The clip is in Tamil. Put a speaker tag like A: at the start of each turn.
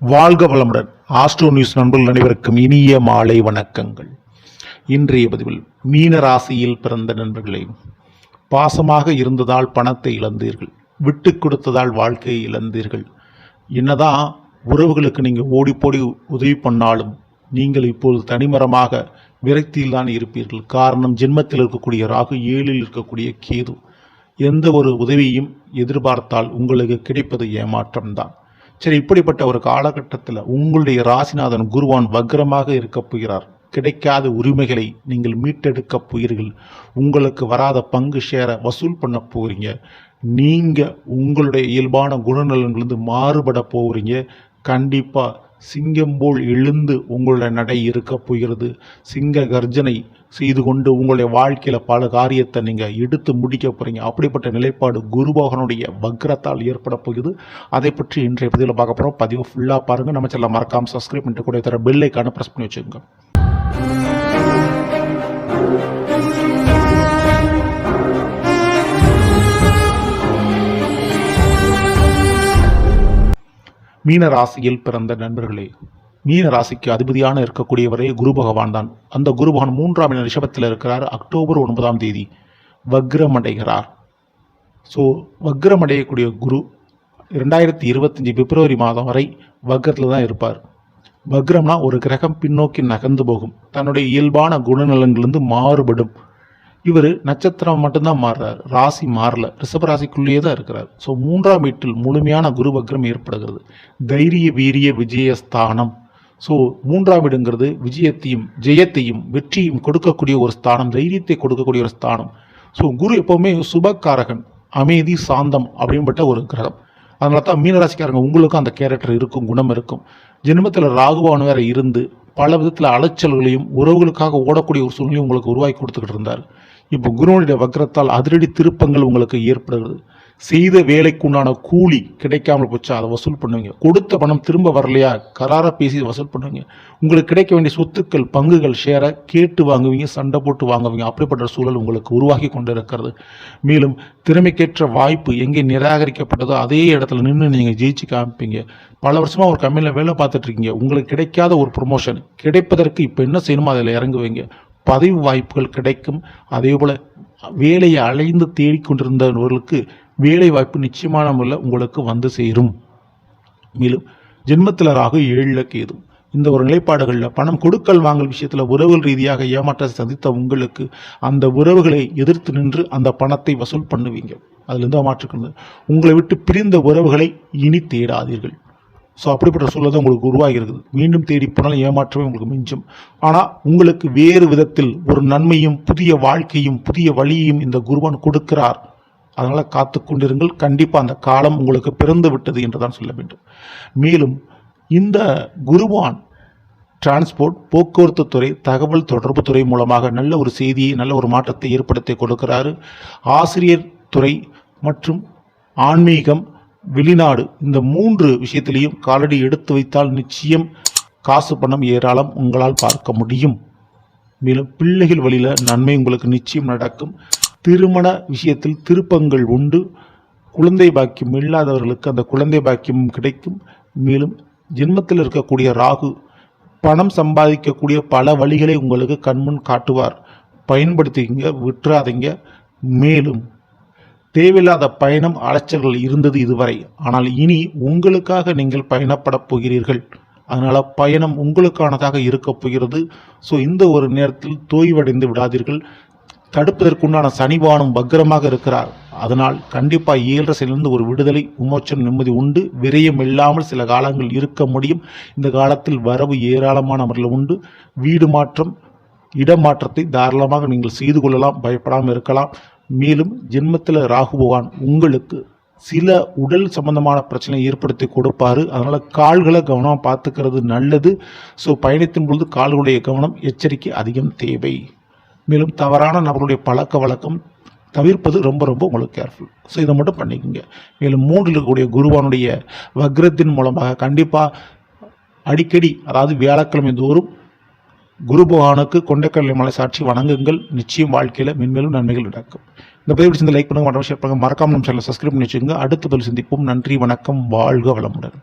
A: வாழ்க வளமுடன். ஆஸ்ட்ரோ நியூஸ் நண்பர்கள் அனைவருக்கும் இனிய மாலை வணக்கங்கள். இன்றைய பதிவில் மீன ராசியில் பிறந்த நண்பர்களே பாசமாக இருந்ததால் பணத்தை இழந்தீர்கள் விட்டு கொடுத்ததால் வாழ்க்கையை இழந்தீர்கள். என்னதான் உறவுகளுக்கு நீங்கள் ஓடிப்போடி உதவி பண்ணாலும் நீங்கள் இப்போது தனிமரமாக விரக்தியில் தான் இருப்பீர்கள். காரணம் ஜென்மத்தில் இருக்கக்கூடிய ராகு ஏழில் இருக்கக்கூடிய கேது. எந்த ஒரு உதவியும் எதிர்பார்த்தால் உங்களுக்கு கிடைப்பது ஏமாற்றம்தான். சரி இப்படிப்பட்ட ஒரு காலகட்டத்தில் உங்களுடைய ராசிநாதன் குருவான் வக்ரமாக இருக்கப் போகிறார். கிடைக்காத உரிமைகளை நீங்கள் மீட்டெடுக்கப் போகிறீர்கள். உங்களுக்கு வராத பங்கு ஷேரை வசூல் பண்ண போகிறீங்க நீங்கள் உங்களுடைய இயல்பான குணநலன்களிலிருந்து மாறுபட போகிறீங்க கண்டிப்பாக சிங்கம் போல் எழுந்து உங்களுடைய நடை இருக்க போகிறது. சிங்க கர்ஜனை செய்து கொண்டு உங்களுடைய வாழ்க்கையில் பல காரியத்தை நீங்கள் எடுத்து முடிக்க போகிறீங்க அப்படிப்பட்ட நிலைப்பாடு குருபகனுடைய வக்ரத்தால் ஏற்பட போகுது. அதை பற்றி இன்றைய பதிவில் பார்க்க போகிறோம் பதிவு ஃபுல்லாக பாருங்கள் நம்ம செல்ல மறக்காமல் சப்ஸ்கிரைப் பண்ணிட்டு கூட தர பெல்லைக்கான ப்ரெஸ் பண்ணி வச்சுக்கோங்க. மீன ராசியில் பிறந்த நண்பர்களே மீன ராசிக்கு அதிபதியான இருக்கக்கூடியவரே குரு பகவான் தான். அந்த குரு பகவான் மூன்றாம் இன ரிஷபத்தில் இருக்கிறார். அக்டோபர் ஒன்பதாம் தேதி வக்ரமடைகிறார். ஸோ வக்ரமடையக்கூடிய குரு ரெண்டாயிரத்தி இருபத்தஞ்சி பிப்ரவரி மாதம் வரை வக்ரத்தில் தான் இருப்பார். வக்ரம்னா ஒரு கிரகம் பின்னோக்கி நகர்ந்து போகும். தன்னுடைய இயல்பான குணநலன்களிலிருந்து மாறுபடும். இவர் நட்சத்திரம் மட்டும்தான் மாறுறாரு. ராசி மாறல. ரிஷப ராசிக்குள்ளேயே தான் இருக்கிறார். ஸோ மூன்றாம் வீட்டில் முழுமையான குரு வக்ரம் ஏற்படுகிறது. தைரிய வீரிய விஜயஸ்தானம் ஸோ மூன்றாம் வீடுங்கிறது விஜயத்தையும் ஜெயத்தையும் வெற்றியும் கொடுக்கக்கூடிய ஒரு ஸ்தானம் தைரியத்தை கொடுக்கக்கூடிய ஒரு ஸ்தானம். ஸோ குரு எப்போவுமே சுபக்காரகன் அமைதி சாந்தம் அப்படின்பட்ட ஒரு கிரகம். அதனால தான் மீனராசிக்காரங்க உங்களுக்கும் அந்த கேரக்டர் இருக்கும் குணம் இருக்கும். ஜென்மத்தில் ராகுவான் வேற இருந்து பல விதத்தில் அலைச்சல்களையும் உறவுகளுக்காக ஓடக்கூடிய ஒரு சூழ்நிலையும் உங்களுக்கு உருவாக்கி கொடுத்துக்கிட்டு இருந்தார். இப்போ குருவனுடைய வக்ரத்தால் அதிரடி திருப்பங்கள் உங்களுக்கு ஏற்படுகிறது. செய்த வேலைக்குண்டான கூலி கிடைக்காமல் போச்சா? அதை வசூல் பண்ணுவீங்க. கொடுத்த பணம் திரும்ப வரலையா? கராராக பேசி வசூல் பண்ணுவீங்க. உங்களுக்கு கிடைக்க வேண்டிய சொத்துக்கள் பங்குகள் ஷேரை கேட்டு வாங்குவீங்க சண்டை போட்டு வாங்குவீங்க. அப்படிப்பட்ட சூழல் உங்களுக்கு உருவாகி கொண்டு இருக்கிறது மேலும் திறமைக்கேற்ற வாய்ப்பு எங்கே நிராகரிக்கப்பட்டதோ அதே இடத்துல நின்று நீங்கள் ஜெயிச்சு காமிப்பீங்க. பல வருஷமாக ஒரு கம்பெனியில் வேலை பார்த்துட்டு இருக்கீங்க. உங்களுக்கு கிடைக்காத ஒரு ப்ரொமோஷன் கிடைப்பதற்கு இப்போ என்ன செய்யணுமோ அதில் இறங்குவீங்க. பதவி வாய்ப்புகள் கிடைக்கும். அதே போல் வேலையை அலைந்து தேடிக்கொண்டிருந்தவர்களுக்கு வேலை வாய்ப்பு நிச்சயமான முறையில் உங்களுக்கு வந்து சேரும். மேலும் ஜென்மத்தில் ராகு ஏழில் கேது இந்த ஒரு நிலைப்பாடுகளில் பணம் கொடுக்கல் வாங்கல் விஷயத்தில் உறவுகள் ரீதியாக ஏமாற்றத்தை சந்தித்த உங்களுக்கு அந்த உறவுகளை எதிர்த்து நின்று அந்த பணத்தை வசூல் பண்ணுவீங்க. அதுலேருந்து மாற்றுக்கிறது. உங்களை விட்டு பிரிந்த உறவுகளை இனி தேடாதீர்கள். ஸோ அப்படிப்பட்ட சூழல் தான் உங்களுக்கு உருவாகி இருக்குது மீண்டும் தேடி போனாலும் ஏமாற்றமே உங்களுக்கு மிஞ்சும். ஆனால் உங்களுக்கு வேறு விதத்தில் ஒரு நன்மையும் புதிய வாழ்க்கையும் புதிய வழியையும் இந்த குருவான் கொடுக்கிறார். அதனால் காத்து கொண்டிருங்கள். கண்டிப்பாக அந்த காலம் உங்களுக்கு பிறந்து விட்டது என்று தான் சொல்ல வேண்டும். மேலும் இந்த குருவான் டிரான்ஸ்போர்ட் போக்குவரத்து துறை தகவல் தொடர்பு துறை மூலமாக நல்ல ஒரு செய்தியை நல்ல ஒரு மாற்றத்தை ஏற்படுத்தி கொடுக்கிறாரு. ஆசிரியர் துறை மற்றும் ஆன்மீகம் வெளிநாடு இந்த மூன்று விஷயத்திலையும் காலடி எடுத்து வைத்தால் நிச்சயம் காசு பணம் ஏராளம் உங்களால் பார்க்க முடியும். மேலும் பிள்ளைகள் வழியில் நன்மை உங்களுக்கு நிச்சயம் நடக்கும். திருமண விஷயத்தில் திருப்பங்கள் உண்டு. குழந்தை பாக்கியம் இல்லாதவர்களுக்கு அந்த குழந்தை பாக்கியம் கிடைக்கும். மேலும் ஜென்மத்தில் இருக்கக்கூடிய ராகு பணம் சம்பாதிக்கக்கூடிய பல வழிகளை உங்களுக்கு கண்முன் காட்டுவார். பயன்படுத்திக்கங்க விட்டுறாதீங்க. மேலும் தேவையில்லாத பயணம் அலைச்சல்கள் இருந்தது இதுவரை. ஆனால் இனி உங்களுக்காக நீங்கள் பயணப்படப் போகிறீர்கள். அதனால் பயணம் உங்களுக்கானதாக இருக்கப் போகிறது. ஸோ இந்த ஒரு நேரத்தில் தோய்வடைந்து விடாதீர்கள். தடுப்பதற்குண்டான சனிபானம் பக்ரமாக இருக்கிறார். அதனால் கண்டிப்பாக ஏழரசிலிருந்து ஒரு விடுதலை விமோச்சனம் நிம்மதி உண்டு. விரயம் இல்லாமல் சில காலங்கள் இருக்க முடியும். இந்த காலத்தில் வரவு ஏராளமான அவர்கள் உண்டு. வீடு மாற்றம் இடமாற்றத்தை தாராளமாக நீங்கள் செய்து கொள்ளலாம் பயப்படாமல் இருக்கலாம். மேலும் ஜென்மத்தில் ராகு பகவான் உங்களுக்கு சில உடல் சம்பந்தமான பிரச்சனை ஏற்படுத்தி கொடுப்பாரு. அதனால் கால்களை கவனமாக பார்த்துக்கிறது நல்லது. ஸோ பயணத்தின் பொழுது கால்களுடைய கவனம் எச்சரிக்கை அதிகம் தேவை. மேலும் தவறான நபருடைய பழக்க வழக்கம் தவிர்ப்பது ரொம்ப ரொம்ப உங்களுக்கு கேர்ஃபுல் ஸோ இதை மட்டும் பண்ணிக்கோங்க. மேலும் மூன்றில் இருக்கக்கூடிய குருவானுடைய வக்ரத்தின் மூலமாக கண்டிப்பாக அடிக்கடி அதாவது வியாழக்கிழமை தோறும் குரு பகவானுக்கு கொண்டக்கடலை மலை சாட்சி வணங்குங்கள். நிச்சயம் வாழ்க்கையில் மென்மேலும் நன்மைகள் நடக்கும். இந்த பதிவு பிடிச்சிருந்த லைக் பண்ணுங்க. மற்றும் ஷேர் பண்ணுங்கள் மறக்காம நம்ம சேனலை சப்ஸ்கிரைப் பண்ணி வச்சுக்கோங்க. அடுத்த பதில் சந்திப்போம். நன்றி வணக்கம். வாழ்க வளமுடன்.